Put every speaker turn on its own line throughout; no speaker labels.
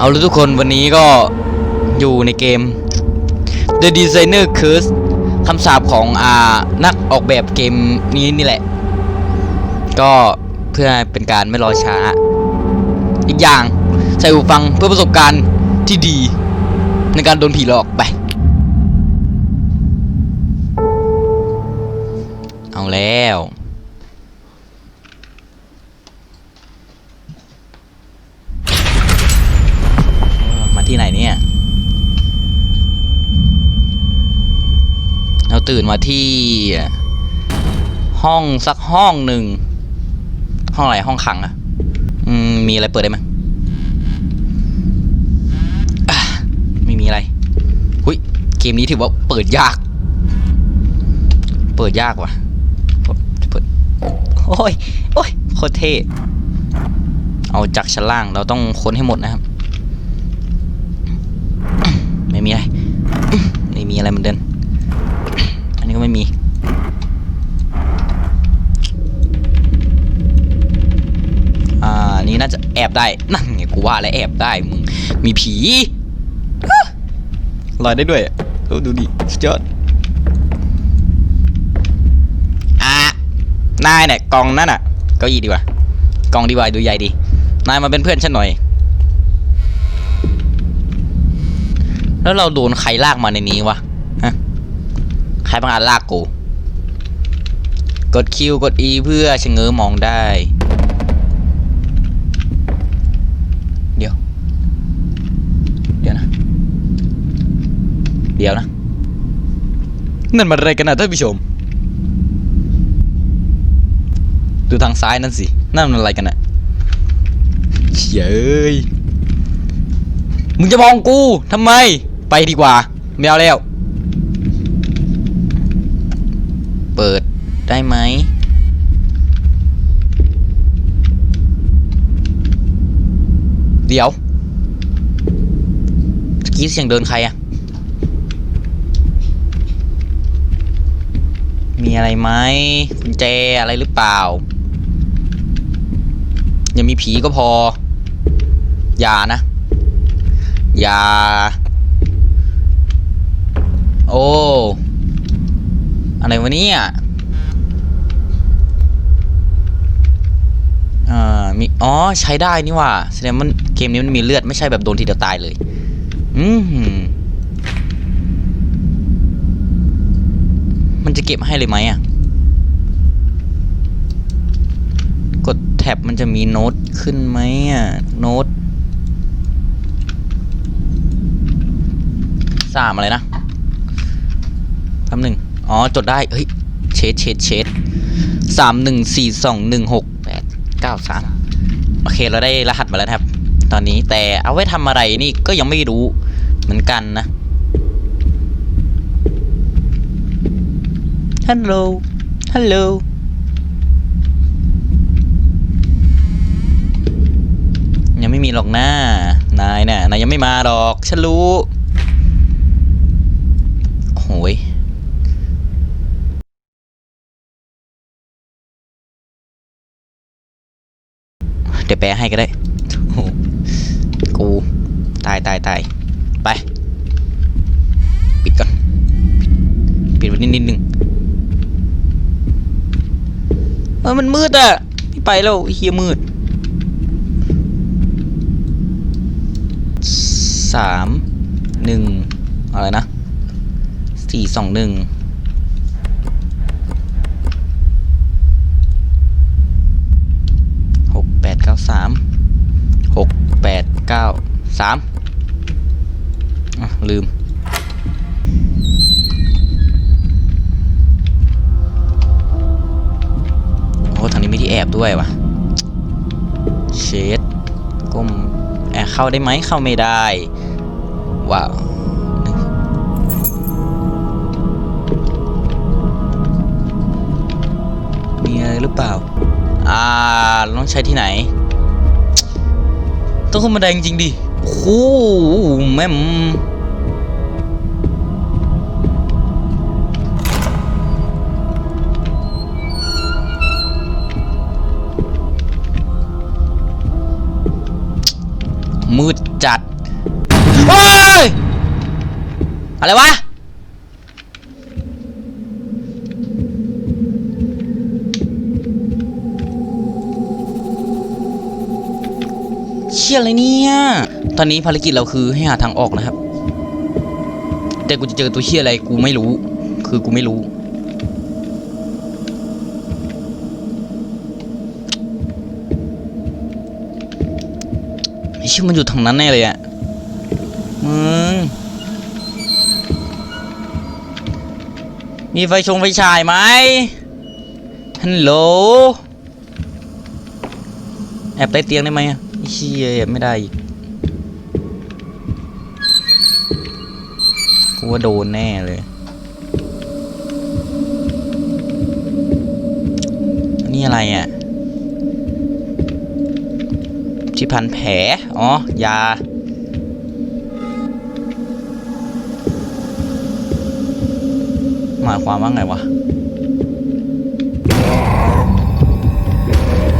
เอาละทุกคนวันนี้ก็อยู่ในเกม The Designer Curse คำสาปของอานักออกแบบเกมนี้นี่แหละ ก็เพื่อเป็นการไม่รอช้า อีกอย่างใส่หูฟังเพื่อประสบการณ์ที่ดี ในการโดนผีหลอกไป เอาแล้ว มาที่ไหนเนี่ย เรา ตื่นมาที่ ห้องสักห้องหนึ่ง ห้องอะไรห้องขังอะอืมมีอะไรเปิดได้ไหมไม่มีอะไรหุยเกมนี้ถือว่าเปิดยาก เปิดยากว่ะเปิดโอ้ยโอ้ยโคตรเท่เอาจากชั้นล่างเราต้องค้นให้หมดนะครับ ไม่มีอะไร ไม่มีอะไรเหมือนเดิม อบได้ นั่นไงกูว่าแล้วแอบได้มึงมีผีฮะลอยได้ด้วยเออดูดิสุดยอดอะนายเนี่ยกองนั่นอะเก้าอี้ดีกว่ากองดีกว่าดูใหญ่ดี นายมาเป็นเพื่อนฉันหน่อย แล้วเราโดนใครลากมาในนี้วะฮะใครบางอาจลากกู กดคิวกด E เพื่อชะเง้อมองได้เดี๋ยว เดี๋ยวนะ เดี๋ยวนะ นั่นมันอะไรกันนะท่านผู้ชม ดูทางซ้ายนั่นสิ นั่นมันอะไรกันนะเย้ยมึงจะมองกูทำไม ไปดีกว่าไม่เอาแล้ว เปิดได้ไหมเดี๋ยวกี้เสียงเดินใครอะ มีอะไรไหมกุญแจอะไรหรือเปล่ายังมีผีก็พอ อย่านะ อย่า โอ้ อะไรวะเนี่ยอ่ามีอ๋อ ใช้ได้นี่ว่า แสดงมันเกมนี้มันมีเลือดไม่ใช่แบบโดนทีเดียวตายเลย อืมหือ มันจะเก็บให้เลยไหมอะ กดแท็บมันจะมีโน้ตขึ้นไหมอะ โน้ตสามอะไรนะแป๊บหนึ่งอ๋อ จดได้ เฮ้ย เชดเชดเชดสามหนึ่งสี่สองหนึ่งหกแปดเก้าสามโอเค เราได้รหัสมาแล้วครับ ตอนนี้แต่เอาไว้ทำอะไรนี่ก็ยังไม่รู้เหมือนกันนะ ฮัลโหล ฮัลโหล ยังไม่มีหรอกนะนายน่ะนายยังไม่มาหรอก ฉันรู้ โอ้ยเดี๋ยวแปลให้ก็ได้โหกู ตายตายตายไป ปิดก่อน ปิดไว้นิดนิดนึง เออมันมืดอะไม่ไปแล้วเฮียมืดสามหนึ่งอะไรนะสี่สองหนึ่งหกแปดเก้าสามหกแปดเก้าสามอะลืม ด้วยวะเชดก้มแอบเข้าได้ไหมเข้าไม่ได้ ว้าวมีอะไรหรือเปล่า อ่าต้องใช้ที่ไหน ต้องขึ้นบันไดจริงๆดิโอ้โหแม่ม มืดจัดโอ้ยอะไรวะเชี่ยอะไรเนี่ย ตอนนี้ภารกิจเราคือให้หาทางออกนะครับ แต่กูจะเจอตัวเชี่ยอะไรกูไม่รู้ คือกูไม่รู้ ชื่อมันอยู่ทางนั้นแน่เลยอะมึงมีไฟชงไฟฉายไหมฮัลโหล แอบใต้เตียงได้ไหมอะเชี่ยแอบไม่ได้อีกกูว่าโดนแน่เลย นี่อะไรอะ ที่พันแผล อ๋อ ยา หมายความว่าไงวะ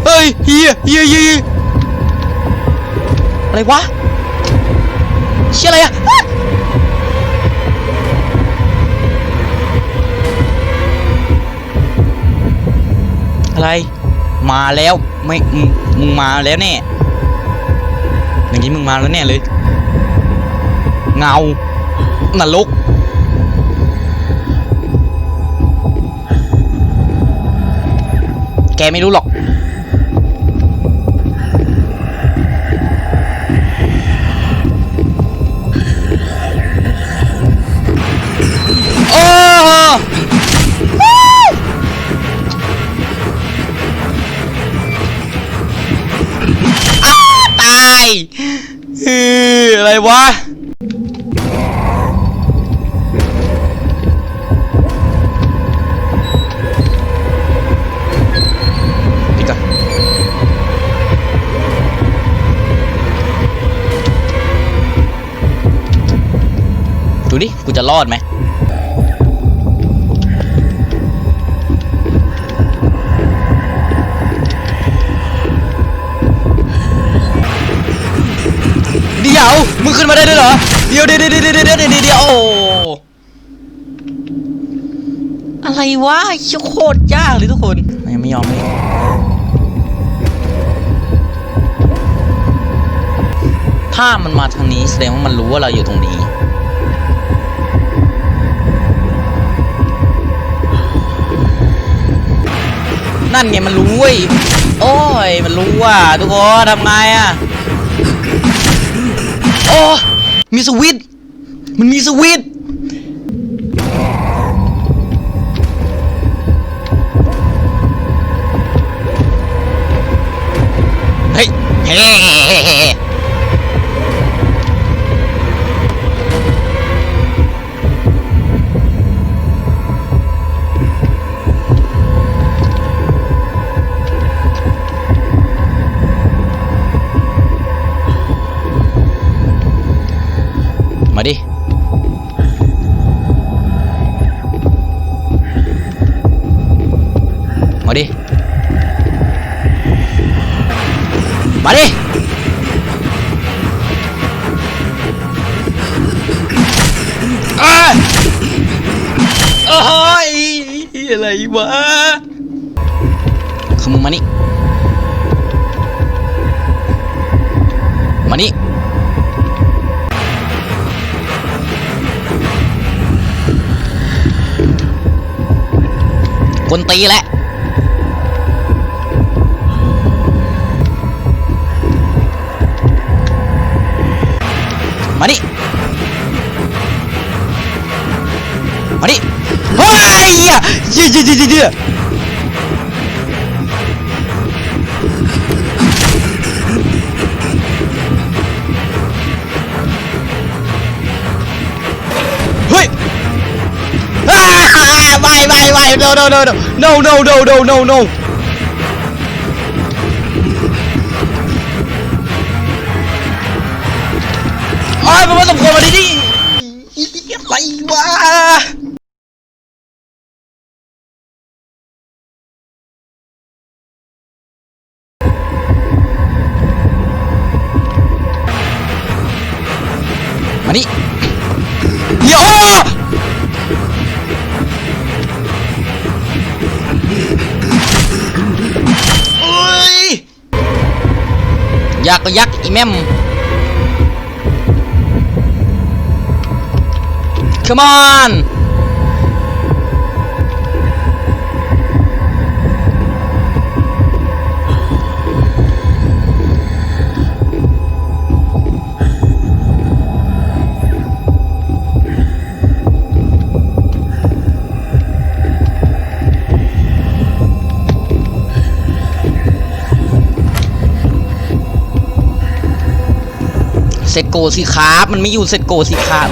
เฮ้ยเฮียเฮียเฮียอะไรวะ เชี่ยอะไรอะอะไร มาแล้ว ไม่ มึงมึงมาแล้วแน่ อย่างนี้มึงมาแล้วแน่เลย เงานรกแกไม่รู้หรอก จะรอดไหมเดี๋ยวมึงขึ้นมาได้ด้วยเหรอ เดี๋ยวเดี๋ยวเดี๋ยวเดี๋ยวเดี๋ยวเดี๋ยวเดี๋ยวโอ้อะไรวะเชี่ยโคตรยากเลยทุกคนยังไม่ยอมเลยถ้ามันมาทางนี้แสดงว่ามันรู้ว่าเราอยู่ตรงนี้ นั่นไงมันรู้เว้ยโอ้ยมันรู้ว่ะทุกคนทำไงอะโอ้มีสวิตมันมีสวิตเฮ้ย มาดิ มาดิอะโอ้ยอะไรวะคือมึงมานี่ มานี่คนตีแหละ มาดิมาดิเฮ้ยเหี้ยเหี้ยเหี้ยเหี้ยเหี้ยเฮ้ยอ่าไม่ไม่ไม่ no no no no no no no no no no อ้ยมันมาสมควรมาดิดิอะไรวะมานี่เดี๋ยวเอ้ยยักษ์ก็ยักษ์อีแม่ม Come on เซตโกสิครับ มันไม่อยู่เซตโกสิครับ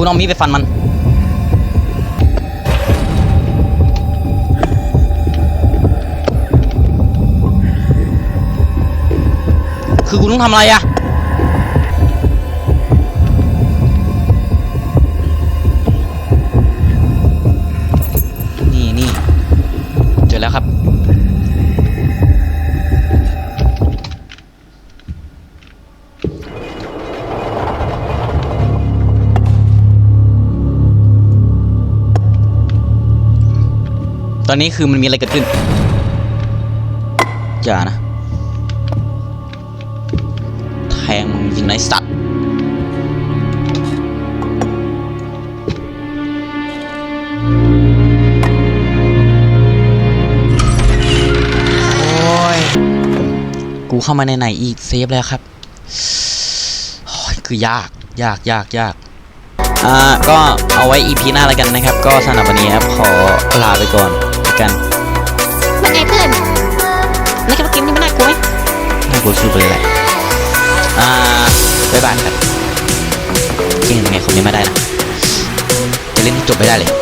คือคุณเอามีดไปฟันมัน คือคุณต้องทำอะไรอะ ตอนนี้คือมันมีอะไรเกิดขึ้น อย่านะ แทงมึงจริงไอ้สัตว์โอ้ยกูเข้ามาในไหนอีกเซฟแล้วครับคือยาก ยาก ยาก ยาก อ่า ก็เอาไว้ EP หน้าแล้วกันนะครับ ก็สำหรับวันนี้ครับ ขอลาไปก่อน กัน
ว่าไงเพื่อนนายคิดว่าเกมนี้มันน่ากลัวไหม
น่ากลัวสุดเลยแหละอ่าบ๊ายบายครับเก่งยังไงคนนี้ไม่ได้นะจะเล่นให้จบไม่ได้เลย